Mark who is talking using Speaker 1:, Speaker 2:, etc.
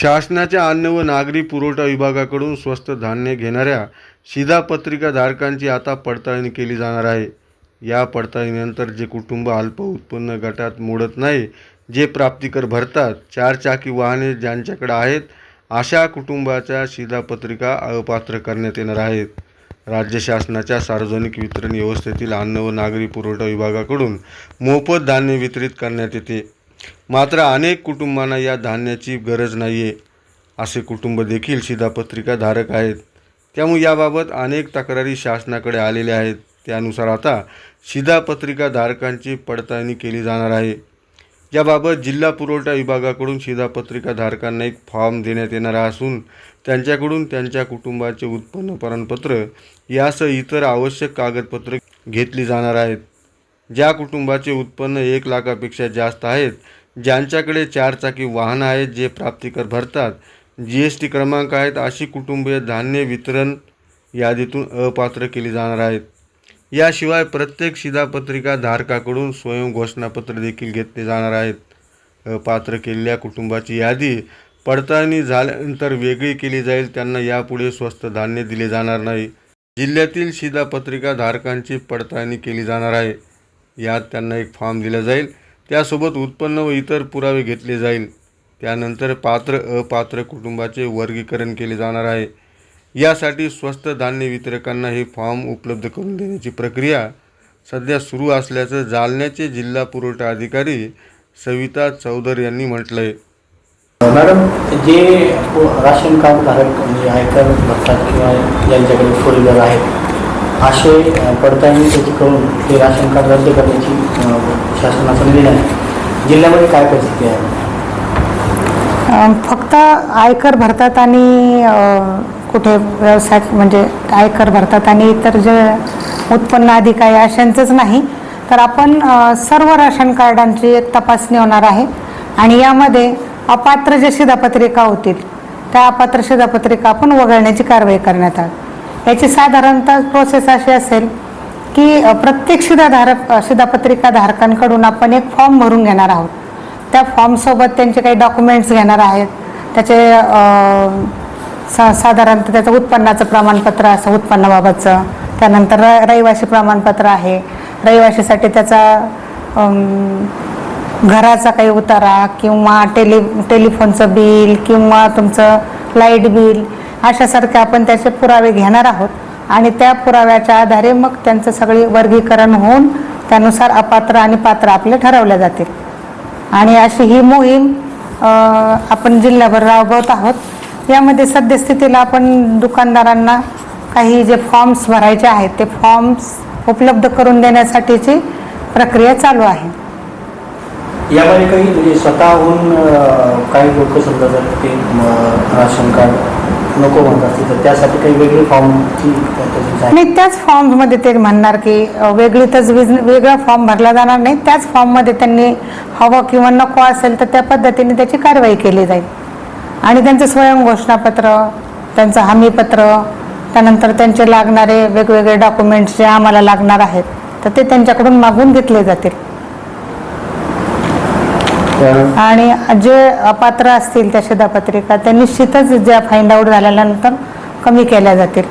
Speaker 1: शासनाच्या अन्न व नागरी पुरवठा विभागाकडून स्वस्त धान्य घेणाऱ्या शिधापत्रिका धारकांची आता पडताळणी केली जाणार आहे. या पडताळणीनंतर जे कुटुंब अल्प उत्पन्न गटात मोडत नाही जे प्राप्तिकर भरतात चारचाकी वाहने ज्यांच्याकडे आहेत अशा कुटुंबाच्या शिधापत्रिका अपात्र करण्यात येणार आहेत. राज्य शासनाच्या सार्वजनिक वितरण व्यवस्थेतील अन्न व नागरी पुरवठा विभागाकडून मोफत धान्य वितरित करण्यात येते. मात्र अनेक कुटुंबांना या धान्याची गरज नाही आहे असे कुटुंब देखील शिधापत्रिका धारक आहेत. त्यामुळे याबाबत अनेक तक्रारी शासनाकडे आलेल्या आहेत. त्यानुसार आता शिधापत्रिका धारकांची पडताळणी केली जाणार आहे. याबाबत जिल्हा पुरवठा विभागाकडून शिधापत्रिका धारकांना एक फॉर्म देण्यात येणार असून त्यांच्याकडून त्यांच्या कुटुंबाचे उत्पन्न प्रमाणपत्र यासह इतर आवश्यक कागदपत्र घेतली जाणार आहेत. ज्या कुटुंबाचे उत्पन्न एक लाखापेक्षा जास्त आहेत ज्यांच्याकडे चारचाकी वाहनं आहेत जे प्राप्तिकर भरतात जी एस टी क्रमांक आहेत अशी कुटुंबीय धान्य वितरण यादीतून अपात्र केली जाणार आहेत. याशिवाय प्रत्येक शिधापत्रिका धारकाकडून स्वयं घोषणापत्र देखील घेतले जाणार आहेत. अपात्र केलेल्या कुटुंबाची यादी पडताळणी झाल्यानंतर वेगळी केली जाईल त्यांना यापुढे स्वस्त धान्य दिले जाणार नाही. जिल्ह्यातील शिधापत्रिका धारकांची पडताळणी केली जाणार आहे. यात त्यांना एक फॉर्म दिला जाईल. त्यासोबत उत्पन्न व इतर पुरावे घेतले जाईल. त्यानंतर पात्र अपात्र कुटुंबाचे वर्गीकरण केले जाणार आहे. यासाठी स्वस्त धान्य वितरकांना हे फॉर्म उपलब्ध करून देण्याची प्रक्रिया सध्या सुरू असल्याचं जालन्याचे जिल्हा पुरवठा अधिकारी सविता चौधर यांनी म्हटलं आहे
Speaker 2: मॅडम जे राशन कार्ड धारक म्हणजे आयकर भरतात किंवा ज्यांच्याकडे फोर व्हीलर आहेत असे पडताळणी त्याची करून ते राशन कार्ड रद्द करण्याची शासनाचा निर्णय जिल्ह्यामध्ये काय परिस्थिती आहे?
Speaker 3: फक्त आयकर भरतात आणि कुठे व्यवसाय म्हणजे आयकर भरतात आणि इतर जे उत्पन्न अधिकारी अशांचंच नाही. तर आपण सर्व राशन कार्डांची एक तपासणी होणार आहे. आणि यामध्ये अपात्र जे शिधापत्रिका होतील त्या अपात्र शिधापत्रिका आपण वगळण्याची कारवाई करण्यात आली. याची साधारणतः प्रोसेस अशी असेल की प्रत्येक शिधाधारक शिधापत्रिका धारकांकडून आपण एक फॉर्म भरून घेणार आहोत. त्या फॉर्मसोबत त्यांचे काही डॉक्युमेंट्स घेणार आहेत. त्याचे सा साधारणतः त्याचं उत्पन्नाचं प्रमाणपत्र असं उत्पन्नाबाबतचं. त्यानंतर र रहिवासी प्रमाणपत्र आहे. रहिवाशीसाठी त्याचा घराचा काही उतारा किंवा टेलि टेलिफोनचं बिल किंवा तुमचं लाइट बिल अशासारखे आपण त्याचे पुरावे घेणार आहोत. आणि त्या पुराव्याच्या आधारे मग त्यांचं सगळे वर्गीकरण होऊन त्यानुसार अपात्र आणि पात्र आपले ठरवले जातील आणि अशी ही मोहीम आपण जिल्ह्याभर राबवत आहोत. यामध्ये सद्यस्थितीला आपण दुकानदारांना काही जे फॉर्म्स भरायचे आहेत ते फॉर्म्स उपलब्ध करून देण्यासाठीची प्रक्रिया चालू आहे.
Speaker 2: यामध्ये काही म्हणजे स्वतःहून काही लोक समजा ते राशन कार्ड नको म्हणतात तर त्यासाठी काही वेगळी फॉर्मची
Speaker 3: नाही त्याच फॉर्ममध्ये ते म्हणणार की वेगळी वेगळीतच वेगळा फॉर्म भरला जाणार नाही. त्याच फॉर्ममध्ये त्यांनी हवं किंवा नको असेल तर त्या पद्धतीने त्याची कारवाई केली जाईल. आणि त्यांचं स्वयं घोषणापत्र त्यांचं हमीपत्र त्यानंतर त्यांचे लागणारे वेगवेगळे डॉक्युमेंट्स जे आम्हाला लागणार आहेत तर ते त्यांच्याकडून मागून घेतले जातील. आणि जे अपात्र असतील त्या शिधापत्रिका त्या निश्चितच ज्या फाईंड आउट झाल्यानंतर कमी केल्या जातील.